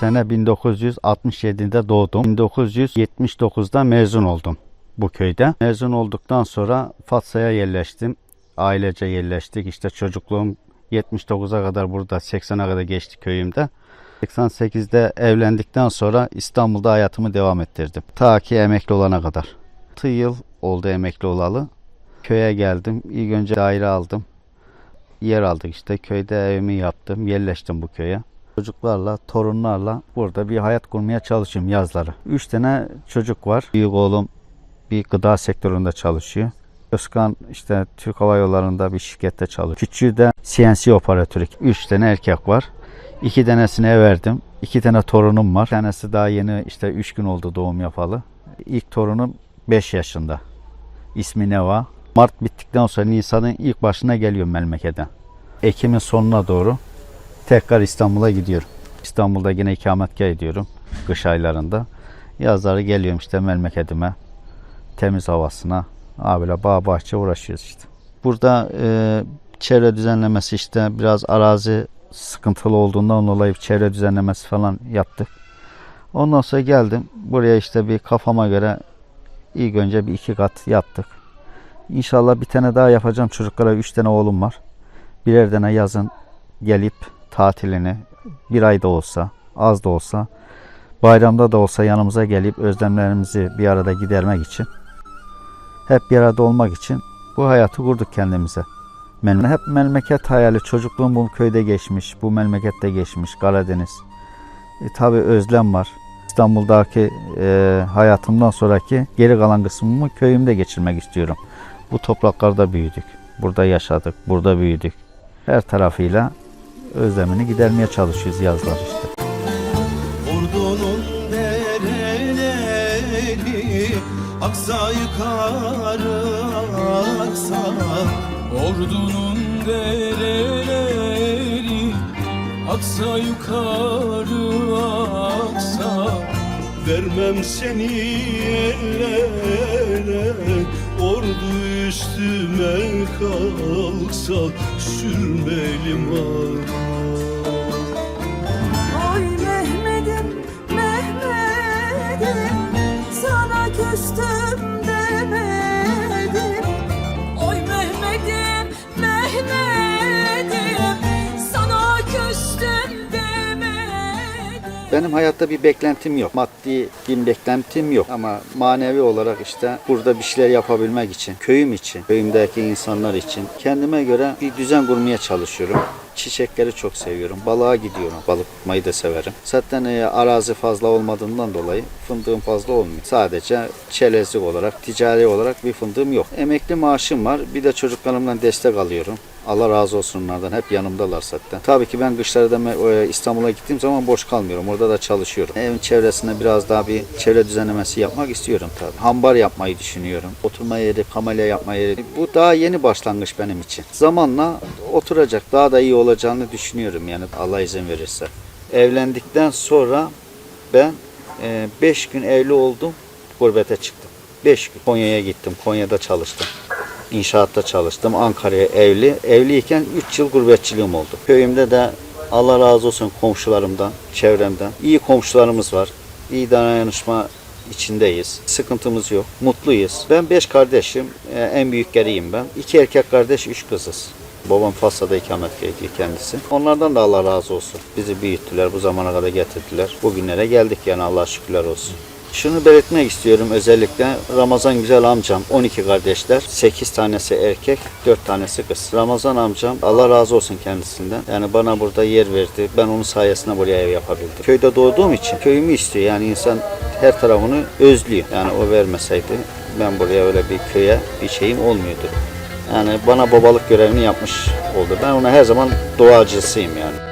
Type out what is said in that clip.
Sene 1967'de doğdum. 1979'da mezun oldum bu köyde. Mezun olduktan sonra Fatsa'ya yerleştim. Ailece yerleştik. İşte çocukluğum 79'a kadar burada, 80'e kadar geçti köyümde. 88'de evlendikten sonra İstanbul'da hayatımı devam ettirdim. Ta ki emekli olana kadar. 6 yıl oldu emekli olalı. Köye geldim. İlk önce daire aldım. Yer aldık işte. Köyde evimi yaptım. Yerleştim bu köye. Çocuklarla, torunlarla burada bir hayat kurmaya çalışıyorum yazları. Üç tane çocuk var. Büyük oğlum bir gıda sektöründe çalışıyor. Özkan işte Türk Hava Yolları'nda bir şirkette çalışıyor. Küçüğü de CNC operatörü. Üç tane erkek var. İki tanesini ev verdim. İki tane torunum var. Bir tanesi daha yeni işte üç gün oldu doğum yapalı. İlk torunum 5 yaşında. İsmi Neva. Mart bittikten sonra Nisan'ın ilk başına geliyorum memlekete. Ekim'in sonuna doğru tekrar İstanbul'a gidiyorum. İstanbul'da yine ikametgah ediyorum kış aylarında. Yazları geliyorum işte memleketime. Temiz havasına. Abiyle bağ bahçe uğraşıyoruz işte. Burada e, çevre düzenlemesi işte biraz arazi sıkıntılı olduğundan dolayı çevre düzenlemesi falan yaptık. Ondan sonra geldim. Buraya işte bir kafama göre ilk önce bir iki kat yaptık. İnşallah bir tane daha yapacağım. Çocuklara üç tane oğlum var. Birer tane yazın gelip tatilini bir ayda olsa, az da olsa, bayramda da olsa yanımıza gelip özlemlerimizi bir arada gidermek için, hep bir arada olmak için bu hayatı kurduk kendimize. Ben hep memleket hayali, çocukluğum bu köyde geçmiş, bu memlekette geçmiş, Karadeniz. E, tabii özlem var. İstanbul'daki e, hayatımdan sonraki geri kalan kısmımı köyümde geçirmek istiyorum. Bu topraklarda büyüdük, burada yaşadık, burada büyüdük. Her tarafıyla özlemini gidermeye çalışıyoruz yazlar işte. Aksa yukarı aksa Ordunun dereleri aksa yukarı aksa Vermem seni ellere Ordu üstüme kalksa Sürmelim Oy Mehmet'im, Mehmet'im Sana küstüm Benim hayatta bir beklentim yok. Maddi bir beklentim yok. Ama manevi olarak işte burada bir şeyler yapabilmek için, köyüm için, köyümdeki insanlar için kendime göre bir düzen kurmaya çalışıyorum. Çiçekleri çok seviyorum. Balığa gidiyorum. Balık tutmayı da severim. Zaten e, arazi fazla olmadığından dolayı fındığım fazla olmuyor. Sadece çerezlik olarak, ticari olarak bir fındığım yok. Emekli maaşım var. Bir de çocuklarımdan destek alıyorum. Allah razı olsun onlardan. Hep yanımdalar zaten. Tabii ki ben kışları da me- e, İstanbul'a gittiğim zaman boş kalmıyorum. Orada da çalışıyorum. Evin çevresinde biraz daha bir çevre düzenlemesi yapmak istiyorum tabii. Hambar yapmayı düşünüyorum. Oturma yeri, kamelya yapma yeri. Bu daha yeni başlangıç benim için. Zamanla oturacak. Daha da iyi olacağını düşünüyorum yani Allah izin verirse. Evlendikten sonra ben 5 gün evli oldum. Gurbete çıktım. 5 gün Konya'ya gittim. Konya'da çalıştım. İnşaatta çalıştım. Ankara'ya evli. Evliyken 3 yıl gurbetçiliğim oldu. Köyümde de Allah razı olsun komşularımdan, çevremden. İyi komşularımız var. İyi dayanışma içindeyiz. Sıkıntımız yok. Mutluyuz. Ben 5 kardeşim. Ee, En büyükleriyim ben. 2 erkek kardeş, 3 kızız. Babam Fas'ta ikamet ediyor kendisi. Onlardan da Allah razı olsun. Bizi büyüttüler, bu zamana kadar getirdiler. Bugünlere geldik yani Allah şükürler olsun. Şunu belirtmek istiyorum özellikle Ramazan Güzel amcam 12 kardeşler 8 tanesi erkek 4 tanesi kız. Ramazan amcam Allah razı olsun kendisinden. Yani bana burada yer verdi. Ben onun sayesinde buraya ev yapabildim. Köyde doğduğum için köyümü istiyor. Yani insan her tarafını özlüyor. Yani o vermeseydi ben buraya öyle bir köye bir şeyim olmuyordu. Yani bana babalık görevini yapmış oldu. Ben ona her zaman duacısıyım yani.